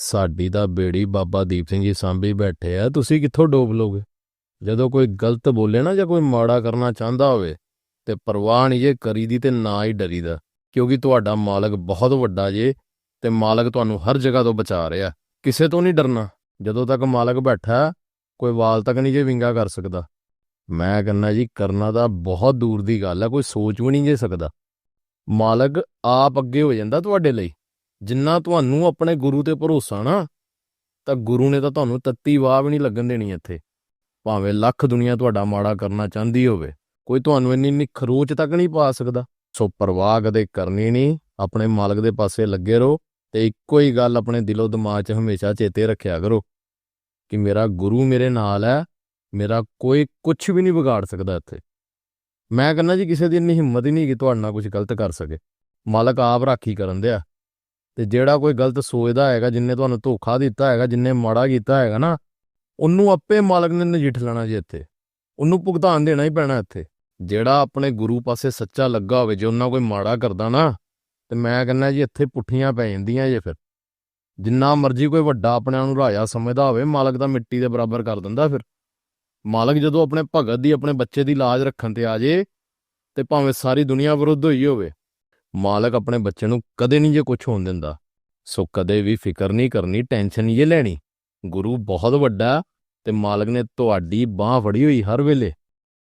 ਸਾਡੀ ਤਾਂ ਬੇੜੀ ਬਾਬਾ ਦੀਪ ਸਿੰਘ ਜੀ ਸਾਂਭੀ ਬੈਠੇ ਆ, ਤੁਸੀਂ ਕਿੱਥੋਂ ਡੋਬ ਲੋਗੇ ਜਦੋਂ ਕੋਈ ਗਲਤ ਬੋਲੇ ਨਾ ਜਾਂ ਕੋਈ ਮਾੜਾ ਕਰਨਾ ਚਾਹੁੰਦਾ ਹੋਵੇ, ਤੇ ਪਰਵਾਹ ਨਹੀਂ ਜੇ ਕਰੀਦੀ ਤੇ ਨਾ ਹੀ ਡਰੀਦਾ, ਕਿਉਂਕਿ ਤੁਹਾਡਾ ਮਾਲਕ ਬਹੁਤ ਵੱਡਾ ਜੇ, ਤੇ ਮਾਲਕ ਤੁਹਾਨੂੰ ਹਰ ਜਗ੍ਹਾ ਤੋਂ ਬਚਾ ਰਿਹਾ। ਕਿਸੇ ਤੋਂ ਨਹੀਂ ਡਰਨਾ। ਜਦੋਂ ਤੱਕ ਮਾਲਕ ਬੈਠਾ, ਕੋਈ ਵਾਲ ਤੱਕ ਨਹੀਂ ਜੇ ਵਿੰਗਾ ਕਰ ਸਕਦਾ। ਮੈਂ ਕਹਿੰਦਾ ਜੀ, ਕਰਨਾ ਤਾਂ ਬਹੁਤ ਦੂਰ ਦੀ ਗੱਲ ਹੈ ਕੋਈ ਸੋਚ ਵੀ ਨਹੀਂ ਜੇ ਸਕਦਾ। ਮਾਲਕ ਆਪ ਅੱਗੇ ਹੋ ਜਾਂਦਾ ਤੁਹਾਡੇ ਲਈ। ਜਿੰਨਾ ਤੁਹਾਨੂੰ ਆਪਣੇ ਗੁਰੂ ਤੇ ਭਰੋਸਾ ਨਾ, ਤਾਂ ਗੁਰੂ ਨੇ ਤਾਂ ਤੁਹਾਨੂੰ ਤੱਤੀ ਵਾਹ ਵੀ ਨਹੀਂ ਲੱਗਣ ਦੇਣੀ ਇੱਥੇ। ਭਾਵੇਂ ਲੱਖ ਦੁਨੀਆ ਤੁਹਾਡਾ ਮਾੜਾ ਕਰਨਾ ਚਾਹੁੰਦੀ ਹੋਵੇ, ਕੋਈ ਤੁਹਾਨੂੰ ਇੰਨੀ ਇੰਨੀ ਖਰੋਚ ਤੱਕ ਨਹੀਂ ਪਾ ਸਕਦਾ। ਸੋ ਪਰਵਾਹ ਕਦੇ ਕਰਨੀ ਨਹੀਂ, ਆਪਣੇ ਮਾਲਕ ਦੇ ਪਾਸੇ ਲੱਗੇ ਰਹੋ ਤੇ ਇੱਕੋ ਹੀ ਗੱਲ ਆਪਣੇ ਦਿਲੋਂ ਦਿਮਾਗ 'ਚ ਹਮੇਸ਼ਾ ਚੇਤੇ ਰੱਖਿਆ ਕਰੋ ਕਿ ਮੇਰਾ ਗੁਰੂ ਮੇਰੇ ਨਾਲ ਹੈ, ਮੇਰਾ ਕੋਈ ਕੁਝ ਵੀ ਨਹੀਂ ਵਿਗਾੜ ਸਕਦਾ ਇੱਥੇ। ਮੈਂ ਕਹਿੰਦਾ ਜੀ, ਕਿਸੇ ਦੀ ਇੰਨੀ ਹਿੰਮਤ ਹੀ ਨਹੀਂ ਕਿ ਤੁਹਾਡੇ ਨਾਲ ਕੁਝ ਗਲਤ ਕਰ ਸਕੇ। ਮਾਲਕ ਆਪ ਰਾਖੀ ਕਰਨ ਦਿਆ। ਤੇ ਜਿਹੜਾ ਕੋਈ ਗਲਤ ਸੋਚਦਾ ਹੈਗਾ, ਜਿੰਨੇ ਤੁਹਾਨੂੰ ਧੋਖਾ ਦਿੱਤਾ ਹੈਗਾ, ਜਿੰਨੇ ਮਾੜਾ ਕੀਤਾ ਹੈਗਾ ਨਾ, ਉਹਨੂੰ ਆਪੇ ਮਾਲਕ ਨੇ ਨਜਿੱਠ ਲੈਣਾ ਜੀ ਇੱਥੇ। ਉਹਨੂੰ ਭੁਗਤਾਨ ਦੇਣਾ ਹੀ ਪੈਣਾ ਇੱਥੇ। ਜਿਹੜਾ ਆਪਣੇ ਗੁਰੂ ਪਾਸੇ ਸੱਚਾ ਲੱਗਾ ਹੋਵੇ, ਜੇ ਉਹਨਾਂ ਕੋਈ ਮਾੜਾ ਕਰਦਾ ਨਾ, ਤੇ ਮੈਂ ਕਹਿੰਦਾ ਜੀ ਇੱਥੇ ਪੁੱਠੀਆਂ ਪੈ ਜਾਂਦੀਆਂ ਜੇ ਫਿਰ। ਜਿੰਨਾ ਮਰਜ਼ੀ ਕੋਈ ਵੱਡਾ ਆਪਣੇ ਨੂੰ ਰਾਜਾ ਸਮਝਦਾ ਹੋਵੇ, ਮਾਲਕ ਤਾਂ ਮਿੱਟੀ ਦੇ ਬਰਾਬਰ ਕਰ ਦਿੰਦਾ ਫਿਰ। ਮਾਲਕ ਜਦੋਂ ਆਪਣੇ ਭਗਤ ਦੀ, ਆਪਣੇ ਬੱਚੇ ਦੀ ਲਾਜ ਰੱਖਣ ਤੇ ਆ ਜੇ, ਤੇ ਭਾਵੇਂ ਸਾਰੀ ਦੁਨੀਆ ਵਿਰੁੱਧ ਹੋਈ ਹੋਵੇ ਮਾਲਕ ਆਪਣੇ ਬੱਚੇ ਨੂੰ ਕਦੇ ਨਹੀਂ ਜੇ ਕੁਝ ਹੋਣ ਦਿੰਦਾ। ਸੋ ਕਦੇ ਵੀ ਫਿਕਰ ਨਹੀਂ ਕਰਨੀ, ਟੈਨਸ਼ਨ ਨਹੀਂ ਜੇ ਲੈਣੀ। ਗੁਰੂ ਬਹੁਤ ਵੱਡਾ ਹੈ ਤੇ ਮਾਲਕ ਨੇ ਤੁਹਾਡੀ ਬਾਹ ਫੜੀ ਹੋਈ ਹਰ ਵੇਲੇ।